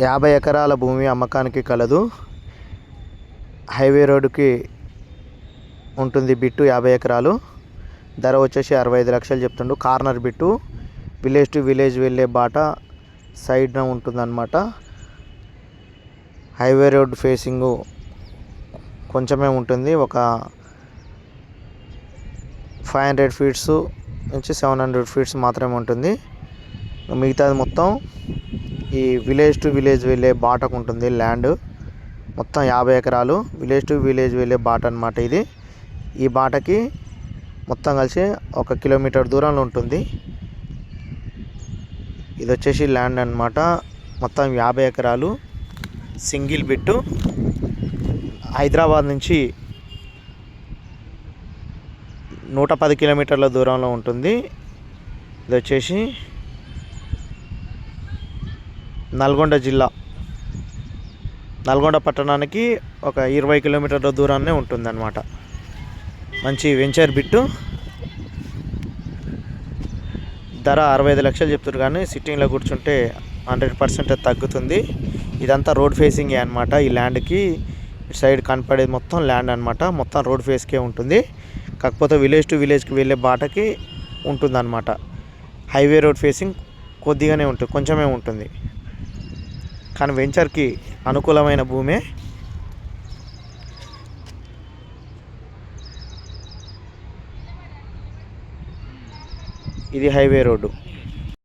యాభై ఎకరాల భూమి అమ్మకానికి కలదు. హైవే రోడ్డుకి ఉంటుంది బిట్టు యాభై ఎకరాలు. ధర వచ్చేసి అరవై ఐదు లక్షలు చెప్తుండు. Corner bit. Village to village వెళ్ళే బాట సైడ్న ఉంటుందన్నమాట. హైవే రోడ్ ఫేసింగ్ కొంచెమే ఉంటుంది. ఒక ఫైవ్ హండ్రెడ్ ఫీట్స్ నుంచి సెవెన్ హండ్రెడ్ ఫీట్స్ మాత్రమే ఉంటుంది. మిగతాది మొత్తం ఈ విలేజ్ టు విలేజ్ వెళ్ళే బాటకు ఉంటుంది ల్యాండ్ మొత్తం యాభై ఎకరాలు. విలేజ్ టు విలేజ్ వెళ్ళే బాట అనమాట ఇది. ఈ బాటకి మొత్తం కలిసి ఒక కిలోమీటర్ దూరంలో ఉంటుంది. ఇది వచ్చేసి ల్యాండ్ అనమాట మొత్తం యాభై ఎకరాలు. సింగిల్ బిట్టు హైదరాబాద్ నుంచి నూట పది కిలోమీటర్ల దూరంలో ఉంటుంది. ఇది వచ్చేసి నల్గొండ జిల్లా. నల్గొండ పట్టణానికి ఒక ఇరవై కిలోమీటర్ల దూరాన్నే ఉంటుందన్నమాట. మంచి వెంచర్ బిట్టు. ధర అరవై ఐదు లక్షలు చెప్తారు కానీ సిట్టింగ్లో కూర్చుంటే హండ్రెడ్ పర్సెంట్ తగ్గుతుంది. ఇదంతా రోడ్ ఫేసింగే అనమాట ఈ ల్యాండ్కి సైడ్ కనపడేది మొత్తం ల్యాండ్ అనమాట మొత్తం రోడ్ ఫేస్కే ఉంటుంది. కాకపోతే విలేజ్ టు విలేజ్కి వెళ్ళే బాటకి ఉంటుందన్నమాట. హైవే రోడ్ ఫేసింగ్ కొద్దిగానే ఉంటుంది కొంచెమే ఉంటుంది. కానీ వెంచర్కి అనుకూలమైన భూమే. ఇది హైవే రోడ్డు.